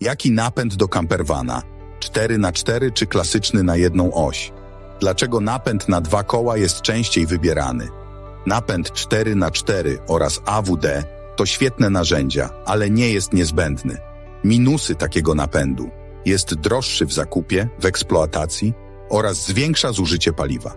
Jaki napęd do campervana? 4 na 4 czy klasyczny na jedną oś? Dlaczego napęd na dwa koła jest częściej wybierany? Napęd 4 na 4 oraz AWD to świetne narzędzia, ale nie jest niezbędny. Minusy takiego napędu. Jest droższy w zakupie, w eksploatacji oraz zwiększa zużycie paliwa.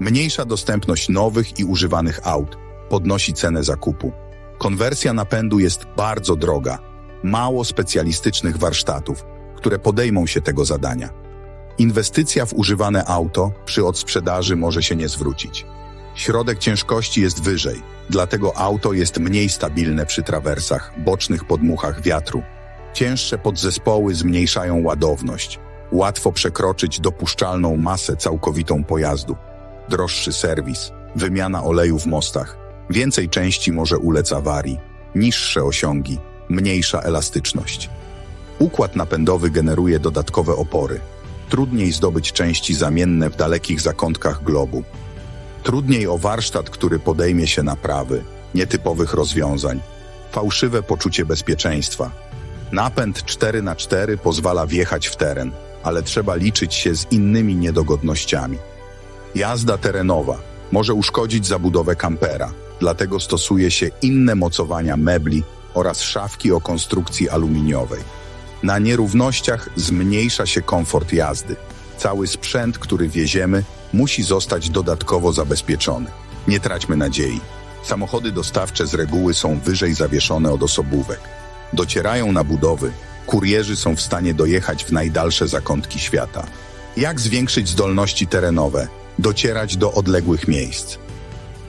Mniejsza dostępność nowych i używanych aut podnosi cenę zakupu. Konwersja napędu jest bardzo droga. Mało specjalistycznych warsztatów, które podejmą się tego zadania. Inwestycja w używane auto przy odsprzedaży może się nie zwrócić. Środek ciężkości jest wyżej, dlatego auto jest mniej stabilne przy trawersach, bocznych podmuchach wiatru. Cięższe podzespoły zmniejszają ładowność. Łatwo przekroczyć dopuszczalną masę całkowitą pojazdu. Droższy serwis, wymiana oleju w mostach, więcej części może ulec awarii, niższe osiągi, mniejsza elastyczność. Układ napędowy generuje dodatkowe opory. Trudniej zdobyć części zamienne w dalekich zakątkach globu. Trudniej o warsztat, który podejmie się naprawy, nietypowych rozwiązań, fałszywe poczucie bezpieczeństwa. Napęd 4 na 4 pozwala wjechać w teren, ale trzeba liczyć się z innymi niedogodnościami. Jazda terenowa może uszkodzić zabudowę kampera, dlatego stosuje się inne mocowania mebli oraz szafki o konstrukcji aluminiowej. Na nierównościach zmniejsza się komfort jazdy. Cały sprzęt, który wieziemy, musi zostać dodatkowo zabezpieczony. Nie traćmy nadziei. Samochody dostawcze z reguły są wyżej zawieszone od osobówek. Docierają na budowy, kurierzy są w stanie dojechać w najdalsze zakątki świata. Jak zwiększyć zdolności terenowe? Docierać do odległych miejsc.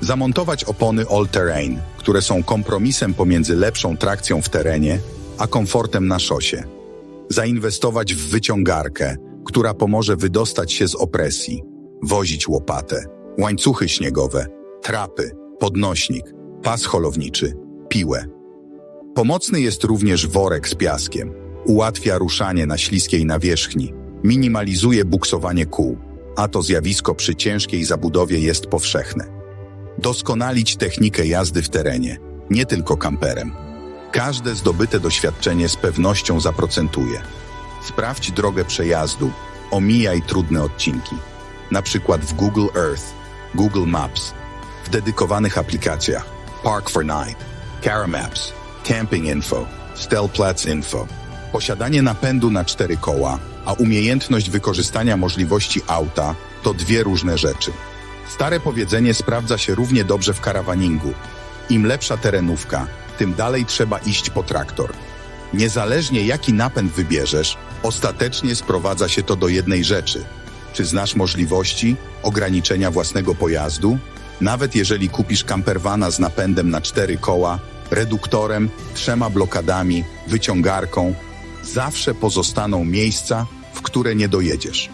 Zamontować opony all-terrain, które są kompromisem pomiędzy lepszą trakcją w terenie, a komfortem na szosie. Zainwestować w wyciągarkę, która pomoże wydostać się z opresji. Wozić łopatę, łańcuchy śniegowe, trapy, podnośnik, pas holowniczy, piłę. Pomocny jest również worek z piaskiem. Ułatwia ruszanie na śliskiej nawierzchni, minimalizuje buksowanie kół, a to zjawisko przy ciężkiej zabudowie jest powszechne. Doskonalić technikę jazdy w terenie, nie tylko kamperem. Każde zdobyte doświadczenie z pewnością zaprocentuje. Sprawdź drogę przejazdu, omijaj trudne odcinki. Na przykład w Google Earth, Google Maps, w dedykowanych aplikacjach Park for Night, Cara Maps, Camping Info, Stellplatz Info. Posiadanie napędu na cztery koła, a umiejętność wykorzystania możliwości auta to dwie różne rzeczy. Stare powiedzenie sprawdza się równie dobrze w karawaningu. Im lepsza terenówka, tym dalej trzeba iść po traktor. Niezależnie jaki napęd wybierzesz, ostatecznie sprowadza się to do jednej rzeczy. Czy znasz możliwości ograniczenia własnego pojazdu? Nawet jeżeli kupisz campervana z napędem na cztery koła, reduktorem, trzema blokadami, wyciągarką, zawsze pozostaną miejsca, w które nie dojedziesz.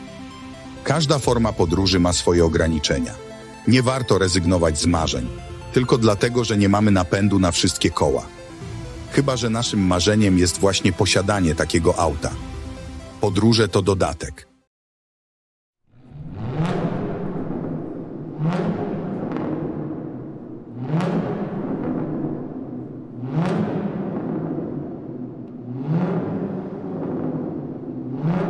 Każda forma podróży ma swoje ograniczenia. Nie warto rezygnować z marzeń, tylko dlatego, że nie mamy napędu na wszystkie koła. Chyba, że naszym marzeniem jest właśnie posiadanie takiego auta. Podróże to dodatek. Mm-hmm.